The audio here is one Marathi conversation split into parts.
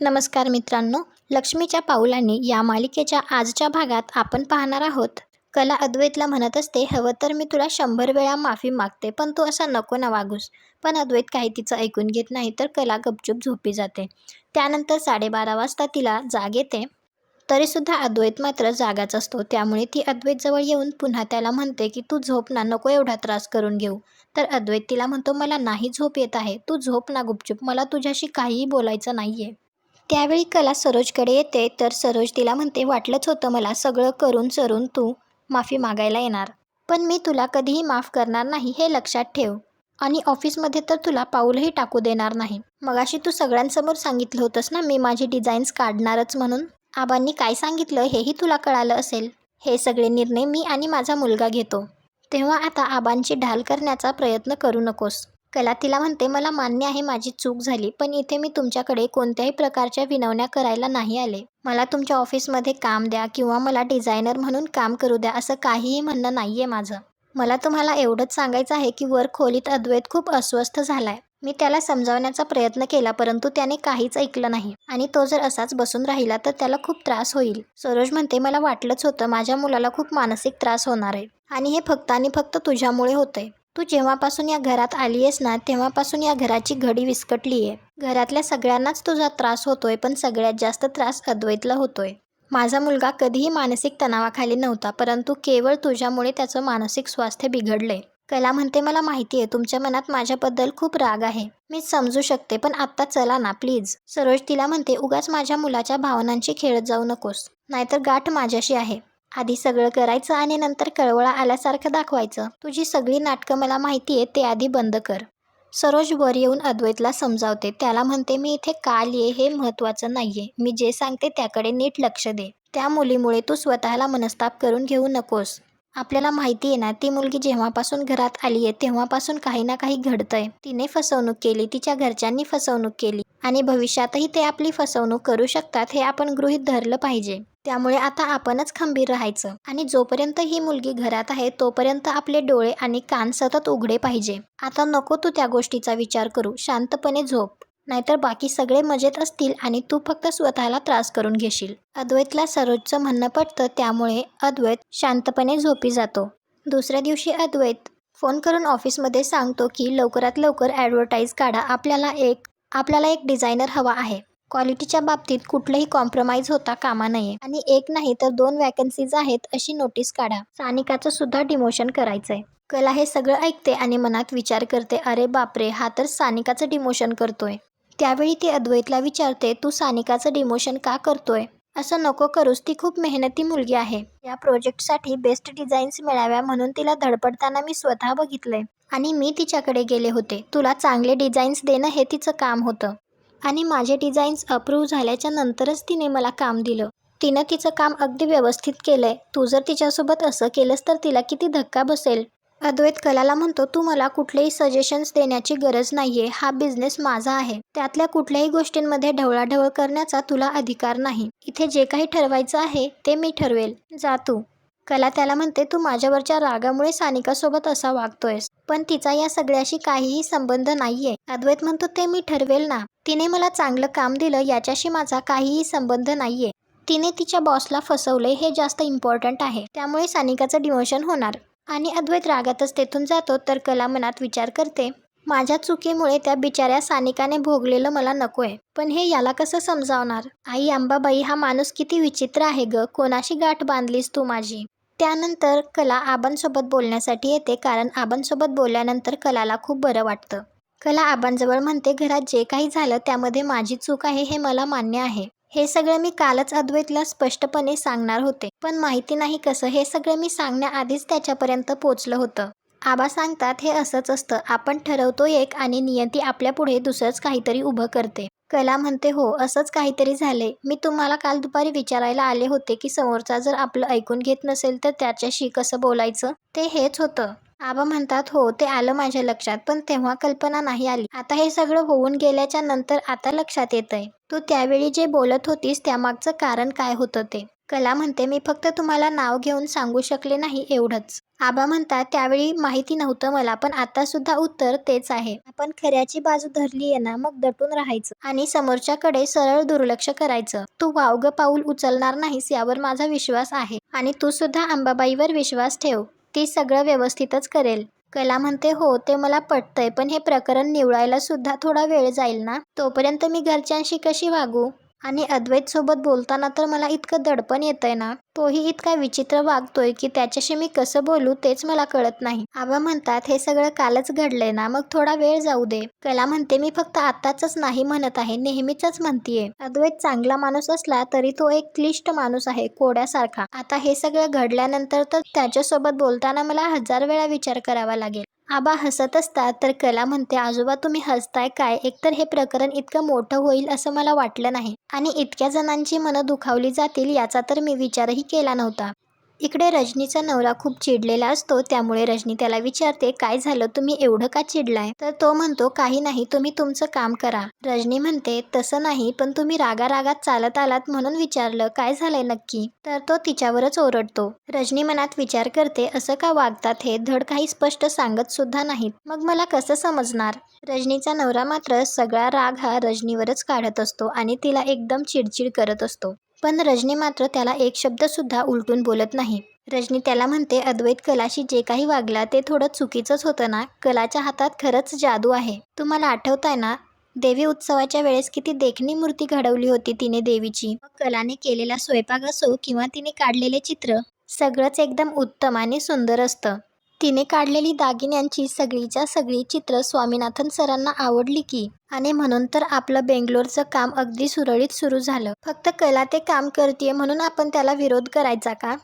नमस्कार मित्रांनो लक्ष्मीच्या पाऊलांनी या मालिकेच्या आजच्या भागात आपण पाहणार आहोत. कला अद्वैतला म्हणत असते हवं तर मी तुला शंभर वेळा माफी मागते पण तू असा नको ना वागूस. पण अद्वैत काही तिचं ऐकून घेत नाही तर कला गपचूप झोपी जाते. त्यानंतर साडेबारा वाजता तिला जाग येते. तरीसुद्धा अद्वैत मात्र जागाच असतो त्यामुळे ती अद्वैतजवळ येऊन पुन्हा त्याला म्हणते की तू झोप ना नको एवढा त्रास करून घेऊ. तर अद्वैत तिला म्हणतो मला नाही झोप येत आहे तू झोप ना गुपचूप मला तुझ्याशी काहीही बोलायचं नाही आहे त्यावेळी कला सरोजकडे येते तर सरोज तिला म्हणते वाटलंच होतं मला सगळं करून सरून तू माफी मागायला येणार. पण मी तुला कधीही माफ करणार नाही हे लक्षात ठेव. आणि ऑफिसमध्ये तर तुला पाऊलही टाकू देणार नाही. मगाशी तू सगळ्यांसमोर सांगितलं होतंस ना मी माझी डिझाईन्स काढणारच म्हणून. आबांनी काय सांगितलं हेही तुला कळालं असेल. हे सगळे निर्णय मी आणि माझा मुलगा घेतो. तेव्हा आता आबांची ढाल करण्याचा प्रयत्न करू नकोस. कला तिला म्हणते मला मान्य आहे माझी चूक झाली पण इथे मी तुमच्याकडे कोणत्याही प्रकारच्या विनवण्या करायला नाही आले. मला तुमच्या ऑफिसमध्ये काम द्या किंवा मला डिझायनर म्हणून काम करू द्या असं काहीही म्हणणं नाही आहे माझं. मला तुम्हाला एवढंच सांगायचं आहे की वर खोलीत अद्वैत खूप अस्वस्थ झालाय. मी त्याला समजावण्याचा प्रयत्न केला परंतु त्याने काहीच ऐकलं नाही. आणि तो जर असाच बसून राहिला तर त्याला खूप त्रास होईल. सरोज म्हणते मला वाटलंच होतं माझ्या मुलाला खूप मानसिक त्रास होणार आहे. आणि हे फक्त आणि फक्त तुझ्यामुळे होतंय. तू जेव्हापासून या घरात आली आहेस ना तेव्हापासून या घराची घडी विस्कटली आहे घरातल्या सगळ्यांनाच तुझा त्रास होतोय पण सगळ्यात जास्त त्रास अद्वैतला होतोय. माझा मुलगा कधीही मानसिक तणावाखाली नव्हता परंतु केवळ तुझ्यामुळे त्याचं मानसिक स्वास्थ्य बिघडले कला म्हणते मला माहिती आहे तुमच्या मनात माझ्याबद्दल खूप राग आहे. मी समजू शकते पण आत्ता चला ना प्लीज. सरोज तिला म्हणते उगाच माझ्या मुलाच्या भावनांशी खेळत जाऊ नकोस. नाहीतर गाठ माझ्याशी आहे. आधी सगळं करायचं आणि नंतर कळवळा आल्यासारखं दाखवायचं. तुझी सगळी नाटकं मला माहिती आहे ते आधी बंद कर. सरोज वर येऊन अद्वैतला समजावते. त्याला म्हणते मी इथे काल ये हे महत्त्वाचं नाहीये. मी जे सांगते त्याकडे नीट लक्ष दे. त्या मुलीमुळे तू स्वतःला मनस्ताप करून घेऊ नकोस. आपल्याला माहिती आहे ना ती मुलगी जेव्हापासून घरात आली आहे तेव्हापासून काही ना काही घडतंय. तिने फसवणूक केली तिच्या घरच्यांनी फसवणूक केली आणि भविष्यातही ते आपली फसवणूक करू शकतात हे आपण गृहीत धरलं पाहिजे. त्यामुळे आता आपणच खंबीर राहायचं आणि जोपर्यंत ही मुलगी घरात आहे तोपर्यंत आपले डोळे आणि कान सतत उघडे पाहिजे. आता नको तू त्या गोष्टीचा विचार करू शांतपणे झोप. नाहीतर बाकी सगळे मजेत असतील आणि तू फक्त स्वतःला त्रास करून घेशील. अद्वैतला सरोजचं म्हणणं पटतं त्यामुळे अद्वैत शांतपणे झोपी जातो. दुसऱ्या दिवशी अद्वैत फोन करून ऑफिसमध्ये सांगतो की लवकरात लवकर ॲडव्हर्टाईज काढा. आपल्याला एक आपल्याला एक डिझायनर हवा आहे. क्वालिटीच्या बाबतीत कुठलंही कॉम्प्रोमाइज होता कामा नये. आणि एक नाही तर दोन वॅकन्सीज आहेत अशी नोटीस काढा. सानिकाचं सुद्धा डिमोशन करायचंय. कला हे सगळं ऐकते आणि मनात विचार करते अरे बापरे हा तर सानिकाचं डिमोशन करतोय. त्यावेळी ती अद्वैतला विचारते तू सानिकाचं डिमोशन का करतोय? असं नको करूस ती खूप मेहनती मुलगी आहे. या प्रोजेक्टसाठी बेस्ट डिझाईन्स मिळाव्या म्हणून तिला धडपडताना मी स्वतः बघितलंय. आणि मी तिच्याकडे गेले होते. तुला चांगले डिझाईन्स देणं हे तिचं काम होतं. आणि माझे डिझाईन्स अप्रूव्ह झाल्याच्या नंतरच तिने मला काम दिलं. तिनं तिचं काम अगदी व्यवस्थित केलंय. तू जर तिच्यासोबत असं केलंस तर तिला किती धक्का बसेल? अद्वैत कलाला म्हणतो तू मला कुठलेही सजेशन्स देण्याची गरज नाहीये. हा बिझनेस माझा आहे. त्यातल्या कुठल्याही गोष्टींमध्ये ढवळाढवळ करण्याचा तुला अधिकार नाही. इथे जे काही ठरवायचं आहे ते मी ठरवेल. जा तू. कला त्याला म्हणते तू माझ्यावरच्या रागामुळे सानिकासोबत असा वागतोयस. पण तिचा या सगळ्याशी काहीही संबंध नाहीये. अद्वैत म्हणतो ते मी ठरवेल ना. तिने मला चांगलं काम दिलं याच्याशी माझा काहीही संबंध नाहीये. तिने तिच्या बॉसला फसवले हे जास्त इम्पॉर्टंट आहे. त्यामुळे सानिकाचं डिमोशन होणार. आणि अद्वैत रागातच तेथून जातो तर कला मनात विचार करते. माझ्या चुकीमुळे त्या बिचाऱ्या सानिकाने भोगलेलं मला नकोय. पण हे याला कसं समजावणार? आई अंबाबाई हा माणूस किती विचित्र आहे ग. कोणाशी गाठ बांधलीस तू माझी? त्यानंतर कला आबांसोबत बोलण्यासाठी येते कारण आबांसोबत बोलल्यानंतर कलाला खूप बरं वाटतं. कला आबांजवळ म्हणते घरात जे काही झालं त्यामध्ये माझी चूक आहे हे मला मान्य आहे. हे सगळं मी कालच अद्वैतला स्पष्टपणे सांगणार होते. पण माहिती नाही कसं हे सगळं मी सांगण्याआधीच त्याच्यापर्यंत पोचलं होतं. आबा सांगतात हे असंच असतं. आपण ठरवतो एक आणि नियती आपल्या पुढे दुसरंच काहीतरी उभं करते. कला म्हणते हो असंच काहीतरी झाले मी तुम्हाला काल दुपारी विचारायला आले होते की समोरचा जर आपलं ऐकून घेत नसेल तर त्याच्याशी कसं बोलायचं? ते हेच होतं. आबा म्हणतात हो ते आलं माझ्या लक्षात पण तेव्हा कल्पना नाही आली. आता हे सगळं होऊन गेल्याच्यानंतर आता लक्षात येतंय. तू त्यावेळी जे बोलत होतीस त्यामागचं कारण काय होतं ते? कला म्हणते मी फक्त तुम्हाला नाव घेऊन सांगू शकले नाही एवढंच. आबा म्हणतात त्यावेळी माहिती नव्हतं मला पण आता सुद्धा उत्तर तेच आहे. आपण खऱ्याची बाजू धरली आहे ना मग दटून राहायचं आणि समोरच्याकडे सरळ दुर्लक्ष करायचं. तू वावगं पाऊल उचलणार नाहीस यावर माझा विश्वास आहे आणि तू सुद्धा अंबाबाईवर विश्वास ठेव. ती सगळं व्यवस्थितच करेल. कला म्हणते हो ते मला पटतंय पण हे प्रकरण निवळायला सुद्धा थोडा वेळ जाईल ना? तोपर्यंत मी घरच्यांशी कशी वागू? आणि अद्वैतसोबत बोलताना तर मला इतकं दडपण येतंय ना? तोही इतका विचित्र वागतोय की त्याच्याशी मी कसं बोलू तेच मला कळत नाही. आबा म्हणतात हे सगळं कालच घडलंय ना मग थोडा वेळ जाऊ दे. कला म्हणते मी फक्त आताच नाही म्हणत आहे नेहमीच म्हणतीये. अद्वैत चांगला माणूस असला तरी तो एक क्लिष्ट माणूस आहे कोड्यासारखा. आता हे सगळं घडल्यानंतर तर त्याच्यासोबत बोलताना मला हजार वेळा विचार करावा लागेल. आबा हसत असतात तर कला म्हणते आजोबा तुम्ही हसताय काय? एकतर हे प्रकरण इतकं मोठं होईल असं मला वाटलं नाही. आणि इतक्या जणांची मनं दुखावली जातील याचा तर मी विचारही केला नव्हता. इकडे रजनीचा नवरा खूप चिडलेला असतो त्यामुळे रजनी त्याला विचारते काय झालं? तुम्ही एवढं का चिडलाय? तर तो म्हणतो काही नाही तुम्ही तुमचं काम करा. रजनी म्हणते तसं नाही पण तुम्ही रागा रागात चालत आलात म्हणून विचारलं काय झालंय नक्की? तर तो तिच्यावरच ओरडतो. रजनी मनात विचार करते असं का वागतात हे? धड काही स्पष्ट सांगत सुद्धा नाहीत. मग मला कसं समजणार? रजनीचा नवरा मात्र सगळा राग हा रजनीवरच काढत असतो आणि तिला एकदम चिडचिड करत असतो. पण रजनी मात्र त्याला एक शब्दसुद्धा उलटून बोलत नाही. रजनी त्याला म्हणते अद्वैत कलाशी जे काही वागला ते थोडं चुकीचंच होतं ना? कलाच्या हातात खरंच जादू आहे. तुम्हाला आठवताय ना? देवी उत्सवाच्या वेळेस किती देखणी मूर्ती घडवली होती तिने देवीची. मग कलाने केलेला स्वयंपाक असो किंवा तिने काढलेले चित्र सगळंच एकदम उत्तम आणि सुंदर असतं. तिने काढलेली दागिन्यांची सगळीच्या सगळी चित्र स्वामीनाथन सरांना आवडली की आणि म्हणून तर आपलं बेंगलोरचं काम अगदी सुरळीत सुरू झालं. फक्त कला ते काम करते म्हणून आपण त्याला विरोध करायचा का?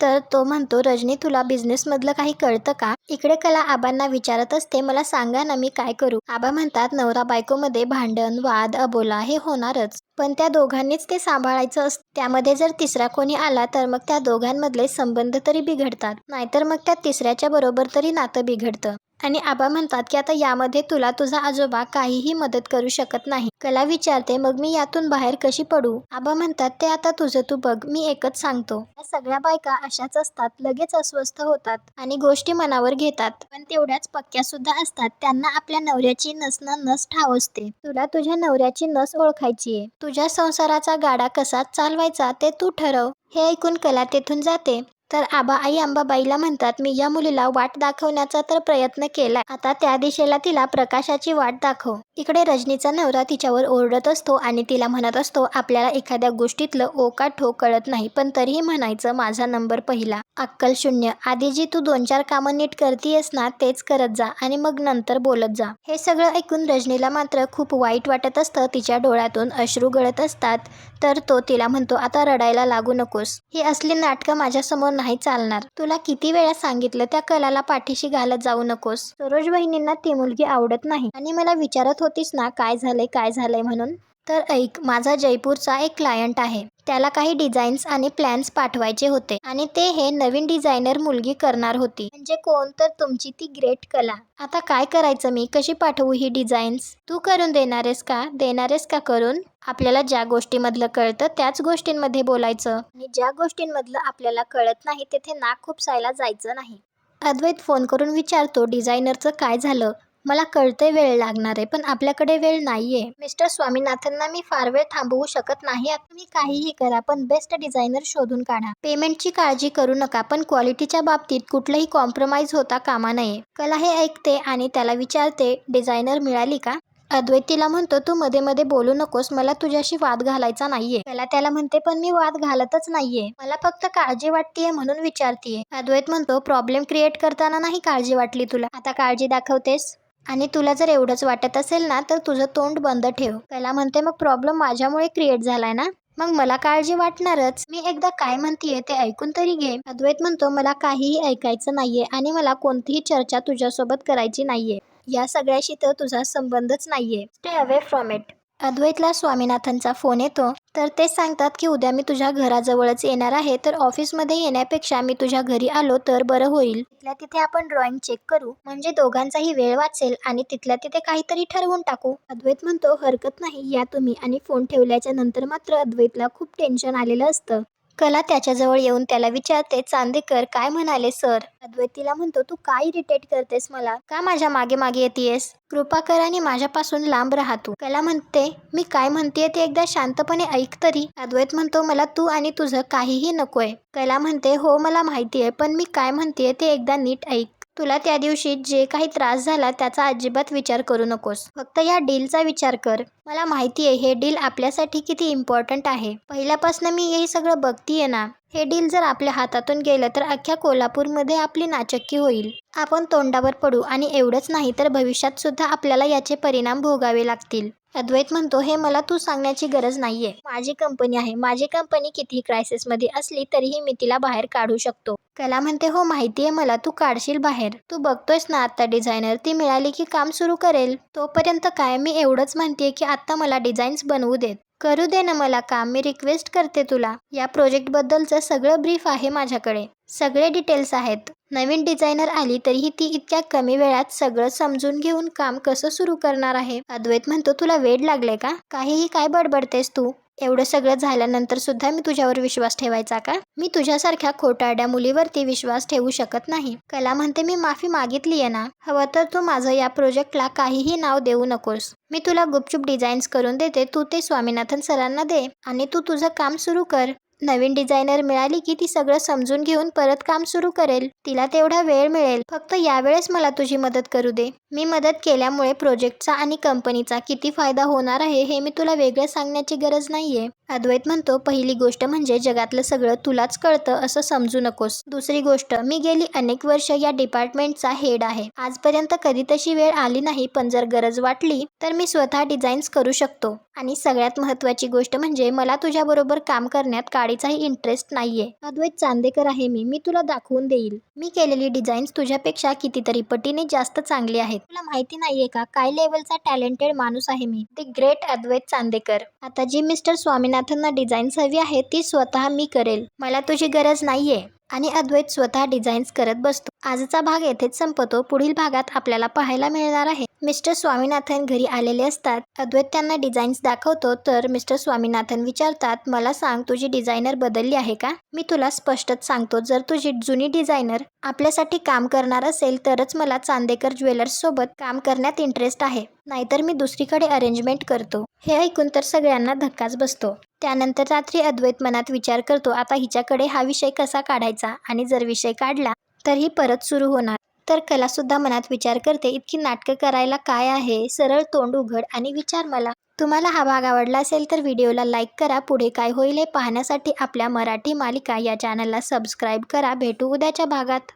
तर तो म्हणतो रजनी तुला बिझनेसमधलं काही कळतं का? इकडे कला आबांना विचारत असते मला सांगा ना मी काय करू? आबा म्हणतात नवरा बायकोमध्ये भांडण वाद अबोला हे होणारच. पण त्या दोघांनीच ते सांभाळायचं असतं त्यामध्ये जर तिसरा कोणी आला तर मग त्या दोघांमधले संबंध तरी बिघडतात. नाहीतर मग त्या तिसऱ्याच्या बरोबर तरी नातं बिघडतं. आणि आबा म्हणतात की आता यामध्ये तुला तुझा आजोबा काहीही मदत करू शकत नाही. कला विचारते मग मी यातून बाहेर कशी पडू? आबा म्हणतात ते आता तुझं तू बघ मी एकच सांगतो. या सगळ्या बायका अशाच असतात लगेच अस्वस्थ होतात आणि गोष्टी मनावर घेतात. पण तेवढ्याच पक्क्या सुद्धा असतात त्यांना आपल्या नवऱ्याची नसणं नस ठाव असते. तुला तुझ्या नवऱ्याची नस ओळखायची आहे. तुझ्या संसाराचा गाडा कसा चालवायचा ते तू ठरव. हे ऐकून कला तेथून जाते. तर आबा आई अंबाबाईला म्हणतात मी या मुलीला वाट दाखवण्याचा तर प्रयत्न केला आता त्या दिशेला तिला प्रकाशाची वाट दाखव. इकडे रजनीचा नवरा तिच्यावर ओरडत असतो आणि तिला म्हणत असतो आपल्याला एखाद्या गोष्टीतलं ओका ठोक कळत नाही पण तरीही म्हणायचं माझा नंबर पहिला. अक्कल शून्य. आधी जी तू दोन चार कामं नीट करतीयस ना तेच करत जा आणि मग नंतर बोलत जा. हे सगळं ऐकून रजनीला मात्र खूप वाईट वाटत असतं. तिच्या डोळ्यातून अश्रू गळत असतात तर तो तिला म्हणतो आता रडायला लागू नकोस. ही असली नाटकं माझ्यासमोर नाही चालणार. तुला किती वेळा सांगितलं त्या कलाला पाठीशी घालत जाऊ नकोस. सरोज बहिणींना ती मुलगी आवडत नाही आणि मला विचारत होतीस ना काय झालंय काय झालंय म्हणून? तर ऐक माझा जयपूरचा एक क्लायंट आहे. त्याला काही डिझाईन्स आणि प्लॅन्स पाठवायचे होते. आणि ते हे नवीन डिझायनर मुलगी करणार होती. म्हणजे कोण? तर तुमची ती ग्रेट कला. आता काय करायचं मी? कशी पाठवू ही डिझाईन्स तू करून देणारेस का? देणारेस का करून? आपल्याला ज्या गोष्टीमधलं कळतं त्याच गोष्टींमध्ये बोलायचं. आणि ज्या गोष्टींमधलं आपल्याला कळत नाही तेथे नाक खुपसायला जायचं नाही. अद्वैत फोन करून विचारतो डिझायनरचं काय झालं? मला कळते वेळ लागणार आहे पण आपल्याकडे वेळ नाही आहे मिस्टर स्वामीनाथनना मी फार वेळ थांबवू शकत नाही. आता तुम्ही काहीही करा पण बेस्ट डिझायनर शोधून काढा. पेमेंटची काळजी करू नका पण क्वालिटीच्या बाबतीत कुठलंही कॉम्प्रोमाइज होता कामा नये. कला हे ऐकते आणि त्याला विचारते डिझायनर मिळाली का? अद्वैत तिला म्हणतो तू मध्ये मध्ये बोलू नकोस मला तुझ्याशी वाद घालायचा नाहीये. त्याला त्याला म्हणते पण मी वाद घालतच नाहीये. मला फक्त काळजी वाटतीये म्हणून विचारतीये. अद्वैत म्हणतो प्रॉब्लेम क्रिएट करताना नाही काळजी वाटली तुला? आता काळजी दाखवतेस? आणि तुला जर एवढंच वाटत असेल ना तर तुझं तोंड बंद ठेव. त्याला म्हणते मग प्रॉब्लेम माझ्यामुळे क्रिएट झालाय ना? मग मला काळजी वाटणारच. मी एकदा काय म्हणतेय ते ऐकून तरी घे. अद्वैत म्हणतो मला काहीही ऐकायचं नाहीये आणि मला कोणतीही चर्चा तुझ्यासोबत करायची नाहीये. या सगळ्याशी तर तुझा संबंधच नाहीये. स्टे अवे फ्रॉम इट अद्वैतला स्वामीनाथनचा फोन येतो. तर ते सांगतात की उद्या मी तुझ्या घराजवळच येणार आहे. तर ऑफिसमध्ये येण्यापेक्षा मी तुझ्या घरी आलो तर बरं होईल. तिथल्या तिथे आपण ड्रॉइंग चेक करू. म्हणजे दोघांचाही वेळ वाचेल आणि तिथल्या तिथे काहीतरी ठरवून टाकू. अद्वैत म्हणतो हरकत नाही. या तुम्ही. आणि फोन ठेवल्याच्या नंतर मात्र अद्वैतला खूप टेन्शन आलेलं असतं. कला त्याच्याजवळ येऊन त्याला विचारते चांदेकर काय म्हणाले सर? अद्वैतीला म्हणतो तू काय इरिटेट करतेस मला? का माझ्या मागे मागे येतेस कृपा कर आणि माझ्यापासून लांब राहा तू. कला म्हणते मी काय म्हणतेय ते एकदा शांतपणे ऐक तरी. अद्वैत म्हणतो मला तू आणि तुझं काहीही नकोय. कला म्हणते हो मला माहितीये पण मी काय म्हणतेय ते एकदा नीट ऐक. तुला त्या दिवशी जे काही त्रास झाला त्याचा अजिबात विचार करू नकोस. फक्त या डीलचा विचार कर. मला माहिती आहे हे डील आपल्यासाठी किती इम्पॉर्टंट आहे. पहिल्यापासून मी हे सगळं बघतीये ना. हे डील जर आपल्या हातातून गेलं तर अख्ख्या कोल्हापूरमध्ये आपली नाचक्की होईल. आपण तोंडावर पडू आणि एवढंच नाही तर भविष्यात सुद्धा आपल्याला याचे परिणाम भोगावे लागतील. अद्वैत म्हणतो हे मला तू सांगण्याची गरज नाहीये. माझी कंपनी आहे. माझी कंपनी कितीही क्रायसिसमध्ये असली तरीही मी तिला बाहेर काढू शकतो. कला म्हणते हो माहिती आहे मला. तू काढशील बाहेर. तू बघतोयस ना आता डिझायनर ती मिळाली की काम सुरू करेल. तोपर्यंत काय? मी एवढंच म्हणते की आता मला डिझाईन्स बनवू देत. करू दे ना मला काम मी रिक्वेस्ट करते तुला. या प्रोजेक्टबद्दलचं सगळं ब्रीफ आहे माझ्याकडे. सगळे डिटेल्स आहेत. नवीन डिझायनर आली तरीही ती इतक्या कमी वेळात सगळं समजून घेऊन काम कसं सुरू करणार आहे? अद्वैत म्हणतो तुला वेळ लागले का? काहीही काय बडबडतेस तू? एवढं सगळं झाल्यानंतर सुद्धा मी तुझ्यावर विश्वास ठेवायचा का? मी तुझ्यासारख्या खोटारड्या मुलीवरती विश्वास ठेवू शकत नाही. कला म्हणते मी माफी मागितली आहे ना. हवं तर तू माझं या प्रोजेक्टला काहीही नाव देऊ नकोस. मी तुला गुपचूप डिझाईन्स करून देते. तू ते स्वामीनाथन सरांना दे आणि तू तुझं काम सुरू कर. नवीन डिझायनर मिळाली की ती सगळं समजून घेऊन परत काम सुरू करेल. तिला तेवढा वेळ मिळेल. फक्त यावेळेस मला तुझी मदत करू दे. मी मदत केल्यामुळे प्रोजेक्टचा आणि कंपनीचा किती फायदा होणार आहे हे मी तुला वेगळं सांगण्याची गरज नाहीये. अद्वैत म्हणतो पहिली गोष्ट म्हणजे जगातलं सगळं तुलाच कळतं असं समजू नकोस. दुसरी गोष्ट मी गेली अनेक वर्ष या डिपार्टमेंटचा हेड आहे. आजपर्यंत कधी तशी वेळ आली नाही पण जर गरज वाटली तर मी स्वतः डिझाईन्स करू शकतो. आणि सगळ्यात महत्त्वाची गोष्ट म्हणजे मला तुझ्याबरोबर काम करण्यात काडीचाही इंटरेस्ट नाहीये. अद्वैत चांदेकर आहे मी. मी तुला दाखवून देईल. मी केलेली डिझाईन्स तुझ्यापेक्षा कितीतरी पटीने जास्त चांगली आहेत. तुला माहिती नाहीये का काय लेवलचा टॅलेंटेड माणूस आहे मी. The great Advait Chandekar. आता जी मिस्टर स्वामीनाथनना डिझाईन्स हवी आहे ती स्वतः मी करेल. मला तुझी गरज नाहीये. आणि अद्वैत स्वतः डिझाईन्स करत बसतो. आजचा भाग येथेच संपतो. पुढील भागात आपल्याला पाहायला मिळणार आहे. मिस्टर स्वामीनाथन घरी आलेले असतात. अद्वैत त्यांना डिझाईन्स दाखवतो. तर मिस्टर स्वामीनाथन विचारतात मला सांग तुझी डिझायनर बदलली आहे का? मी तुला स्पष्टच सांगतो जर तुझी जुनी डिझायनर आपल्यासाठी काम करणार असेल तरच मला चांदेकर ज्वेलर्स सोबत काम करण्यात इंटरेस्ट आहे. नाहीतर मी दुसरीकडे अरेंजमेंट करतो. हे ऐकून तर सगळ्यांना धक्काच बसतो. त्यानंतर रात्री अद्वैत मनात विचार करतो आता हिच्याकडे हा विषय कसा काढायचा? आणि जर विषय काढला तर ही परत सुरू होणार. तर कलासुद्धा मनात विचार करते इतकी नाटकं करायला काय आहे? सरळ तोंड उघड आणि विचार मला. तुम्हाला हा भाग आवडला असेल तर व्हिडिओला लाईक करा. पुढे काय होईल हे पाहण्यासाठी आपल्या मराठी मालिका या चॅनलला सबस्क्राईब करा. भेटू उद्याच्या भागात.